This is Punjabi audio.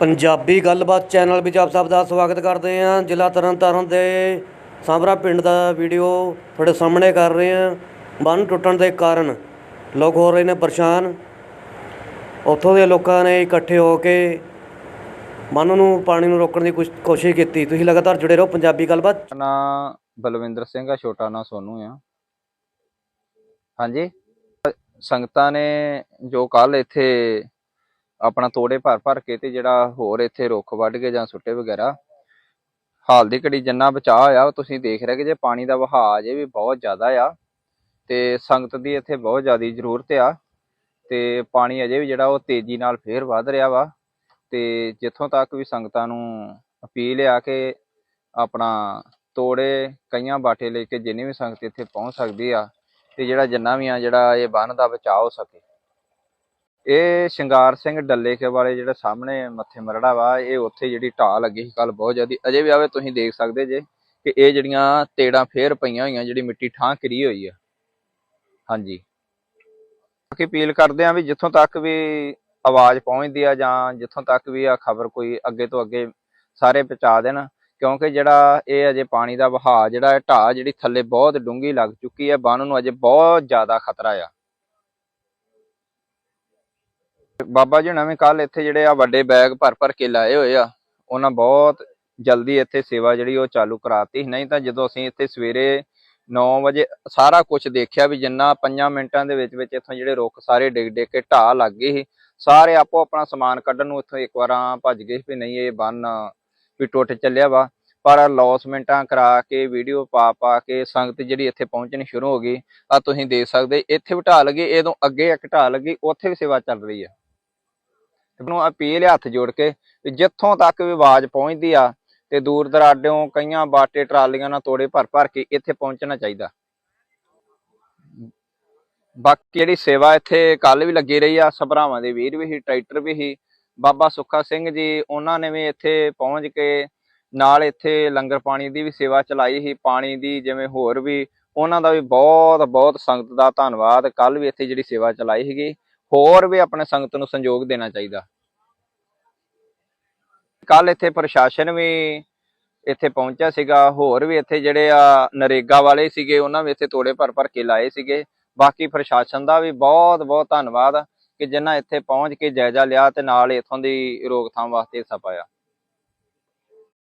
ਪੰਜਾਬੀ ਗੱਲਬਾਤ ਚੈਨਲ ਵਿੱਚ ਆਪ ਸਭ ਦਾ ਸਵਾਗਤ ਕਰਦੇ ਹਾਂ। ਜ਼ਿਲ੍ਹਾ ਤਰਨਤਾਰਨ ਦੇ ਸਾਂਭਰਾ ਪਿੰਡ ਦਾ ਵੀਡੀਓ ਤੁਹਾਡੇ ਸਾਹਮਣੇ ਕਰ ਰਹੇ ਹਾਂ। ਬੰਨ ਟੁੱਟਣ ਦੇ ਕਾਰਨ ਲੋਕ ਹੋ ਰਹੇ ਨੇ ਪਰੇਸ਼ਾਨ। ਉੱਥੋਂ ਦੇ ਲੋਕਾਂ ਨੇ ਇਕੱਠੇ ਹੋ ਕੇ ਬੰਨ ਨੂੰ, ਪਾਣੀ ਨੂੰ ਰੋਕਣ ਦੀ ਕੁਛ ਕੋਸ਼ਿਸ਼ ਕੀਤੀ। ਤੁਸੀਂ ਲਗਾਤਾਰ ਜੁੜੇ ਰਹੋ ਪੰਜਾਬੀ ਗੱਲਬਾਤ। ਮੇਰਾ ਨਾਂ ਬਲਵਿੰਦਰ ਸਿੰਘ ਆ, ਛੋਟਾ ਨਾਂ ਸੋਨੂ ਆ। ਹਾਂਜੀ। ਸੰਗਤਾਂ ਨੇ ਜੋ ਕੱਲ ਇੱਥੇ ਆਪਣਾ ਤੋੜੇ ਭਰ ਭਰ ਕੇ ਤੇ ਜਿਹੜਾ ਹੋਰ ਇੱਥੇ ਰੁੱਖ ਵੱਢ ਕੇ ਜਾਂ ਸੁੱਟੇ ਵਗੈਰਾ। ਹਾਲ ਦੀ ਘੜੀ ਜਿੰਨਾ ਬਚਾਅ ਹੋਇਆ ਉਹ ਤੁਸੀਂ ਦੇਖ ਰਹੇ ਕਿ ਜੇ ਪਾਣੀ ਦਾ ਵਹਾਅ ਅਜੇ ਵੀ ਬਹੁਤ ਜ਼ਿਆਦਾ ਆ ਤੇ ਸੰਗਤ ਦੀ ਇੱਥੇ ਬਹੁਤ ਜ਼ਿਆਦਾ ਜ਼ਰੂਰਤ ਆ ਤੇ ਪਾਣੀ ਅਜੇ ਵੀ ਜਿਹੜਾ ਉਹ ਤੇਜ਼ੀ ਨਾਲ ਫੇਰ ਵੱਧ ਰਿਹਾ ਵਾ ਤੇ ਜਿੱਥੋਂ ਤੱਕ ਵੀ ਸੰਗਤਾਂ ਨੂੰ ਅਪੀਲ ਆ ਕਿ ਆਪਣਾ ਤੋੜੇ, ਕਈਆਂ ਬਾਟੇ ਲੈ ਕੇ ਜਿੰਨੀ ਵੀ ਸੰਗਤ ਇੱਥੇ ਪਹੁੰਚ ਸਕਦੀ ਆ ਤੇ ਜਿਹੜਾ ਜਿੰਨਾ ਵੀ ਆ ਜਿਹੜਾ ਇਹ ਬੰਨ ਦਾ ਬਚਾਅ ਹੋ ਸਕੇ। ਇਹ ਸ਼ਿੰਗਾਰ ਸਿੰਘ ਡੱਲੇ ਵਾਲੇ ਜਿਹੜੇ ਸਾਹਮਣੇ ਮੱਥੇ ਮਰੜਾ ਵਾ, ਇਹ ਉੱਥੇ ਜਿਹੜੀ ਢਾਹ ਲੱਗੀ ਸੀ ਕੱਲ ਬਹੁਤ ਜ਼ਿਆਦੀ। ਅਜੇ ਵੀ ਆਵੇ ਤੁਸੀਂ ਦੇਖ ਸਕਦੇ ਜੇ ਕਿ ਇਹ ਜਿਹੜੀਆਂ ਤੇੜਾਂ ਫੇਰ ਪਈਆਂ ਹੋਈਆਂ, ਜਿਹੜੀ ਮਿੱਟੀ ਠਾਂ ਕਰੀ ਹੋਈ ਆ। ਹਾਂਜੀ। ਬਾਕੀ ਅਪੀਲ ਕਰਦੇ ਆ ਵੀ ਜਿੱਥੋਂ ਤੱਕ ਵੀ ਆਵਾਜ਼ ਪਹੁੰਚਦੀ ਆ ਜਾਂ ਜਿੱਥੋਂ ਤੱਕ ਵੀ ਆ ਖਬਰ ਕੋਈ ਅੱਗੇ ਤੋਂ ਅੱਗੇ ਸਾਰੇ ਪਹੁੰਚਾ ਦੇਣ, ਕਿਉਂਕਿ ਜਿਹੜਾ ਇਹ ਅਜੇ ਪਾਣੀ ਦਾ ਵਹਾਅ, ਜਿਹੜਾ ਇਹ ਢਾਹ ਜਿਹੜੀ ਥੱਲੇ ਬਹੁਤ ਡੂੰਘੀ ਲੱਗ ਚੁੱਕੀ ਹੈ ਬੰਨ ਨੂੰ ਅਜੇ ਬਹੁਤ ਜ਼ਿਆਦਾ ਖਤਰਾ ਆ। ਬਾਬਾ ਜੀ ਨਵੇਂ ਕੱਲ ਇੱਥੇ ਜਿਹੜੇ ਆ ਵੱਡੇ ਬੈਗ ਭਰ ਭਰ ਕੇ ਲਾਏ ਹੋਏ ਆ, ਉਹਨਾਂ ਬਹੁਤ ਜਲਦੀ ਇੱਥੇ ਸੇਵਾ ਜਿਹੜੀ ਉਹ ਚਾਲੂ ਕਰਾਤੀ। ਨਹੀਂ ਤਾਂ ਜਦੋਂ ਅਸੀਂ ਇੱਥੇ ਸਵੇਰੇ 9 ਵਜੇ ਸਾਰਾ ਕੁਝ ਦੇਖਿਆ ਵੀ ਜਿੰਨਾ 5 ਮਿੰਟਾਂ ਦੇ ਵਿੱਚ ਵਿੱਚ ਇੱਥੋਂ ਜਿਹੜੇ ਰੁੱਖ ਸਾਰੇ ਡਿੱਗ ਡਿੱਗ ਕੇ ਢਾਹ ਲੱਗ ਗਏ ਸੀ, ਸਾਰੇ ਆਪੋ ਆਪਣਾ ਸਮਾਨ ਕੱਢਣ ਨੂੰ ਇੱਥੋਂ ਇੱਕ ਵਾਰਾਂ ਭੱਜ ਗਏ ਵੀ ਨਹੀਂ ਇਹ ਬੰਨ ਵੀ ਟੁੱਟ ਚੱਲਿਆ ਵਾ। ਪਰ ਲੌਸਮੈਂਟਾਂ ਕਰਾ ਕੇ ਵੀਡੀਓ ਪਾ ਪਾ ਕੇ ਸੰਗਤ ਜਿਹੜੀ ਇੱਥੇ ਪਹੁੰਚਣੀ ਸ਼ੁਰੂ ਹੋ ਗਈ। ਆ ਤੁਸੀਂ ਦੇਖ ਸਕਦੇ, ਇੱਥੇ ਵੀ ਢਾਹ ਲੱਗੀ, ਇਦੋਂ ਅੱਗੇ ਇੱਕ ਢਾਹ ਲੱਗੀ, ਉੱਥੇ ਵੀ ਸੇਵਾ ਚੱਲ ਰਹੀ ਆ। ਨੂੰ ਅਪੀਲ ਹੈ ਹੱਥ ਜੋੜ ਕੇ ਵੀ ਜਿੱਥੋਂ ਤੱਕ ਵੀ ਆਵਾਜ਼ ਪਹੁੰਚਦੀ ਆ ਤੇ ਦੂਰ ਦਰਾਡਿਓਂ ਕਈਆਂ ਬਾਟੇ ਟਰਾਲੀਆਂ ਨਾਲ ਤੋੜੇ ਭਰ ਭਰ ਕੇ ਇੱਥੇ ਪਹੁੰਚਣਾ ਚਾਹੀਦਾ। ਬਾਕੀ ਜਿਹੜੀ ਸੇਵਾ ਇੱਥੇ ਕੱਲ ਵੀ ਲੱਗੀ ਰਹੀ ਆ, ਸਭਰਾਵਾਂ ਦੇ ਵੀਰ ਵੀ ਸੀ, ਟਰੈਕਟਰ ਵੀ ਸੀ, ਬਾਬਾ ਸੁੱਖਾ ਸਿੰਘ ਜੀ, ਉਹਨਾਂ ਨੇ ਵੀ ਇੱਥੇ ਪਹੁੰਚ ਕੇ ਨਾਲ ਇੱਥੇ ਲੰਗਰ ਪਾਣੀ ਦੀ ਵੀ ਸੇਵਾ ਚਲਾਈ ਸੀ, ਪਾਣੀ ਦੀ ਜਿਵੇਂ ਹੋਰ ਵੀ, ਉਹਨਾਂ ਦਾ ਵੀ ਬਹੁਤ ਬਹੁਤ ਸੰਗਤ ਦਾ ਧੰਨਵਾਦ। ਕੱਲ ਵੀ ਇੱਥੇ ਜਿਹੜੀ ਸੇਵਾ ਚਲਾਈ ਸੀਗੀ। ਹੋਰ ਵੀ ਆਪਣੇ ਸੰਗਤ ਨੂੰ ਸੰਯੋਗ ਦੇਣਾ ਚਾਹੀਦਾ। ਕੱਲ ਇੱਥੇ ਪ੍ਰਸ਼ਾਸਨ ਵੀ ਇੱਥੇ ਪਹੁੰਚਿਆ ਸੀਗਾ, ਹੋਰ ਵੀ ਇੱਥੇ ਜਿਹੜੇ ਆ ਨਰੇਗਾ ਵਾਲੇ ਸੀਗੇ, ਉਹਨਾਂ ਵੀ ਇੱਥੇ ਤੋੜੇ ਭਰ ਭਰ ਕੇ ਲਾਏ ਸੀਗੇ। ਬਾਕੀ ਪ੍ਰਸ਼ਾਸਨ ਦਾ ਵੀ ਬਹੁਤ ਬਹੁਤ ਧੰਨਵਾਦ ਕਿ ਜਿਨ੍ਹਾਂ ਇੱਥੇ ਪਹੁੰਚ ਕੇ ਜਾਇਜ਼ਾ ਲਿਆ ਤੇ ਨਾਲ ਇਥੋਂ ਦੀ ਰੋਕਥਾਮ ਵਾਸਤੇ ਹਿੱਸਾ ਪਾਇਆ।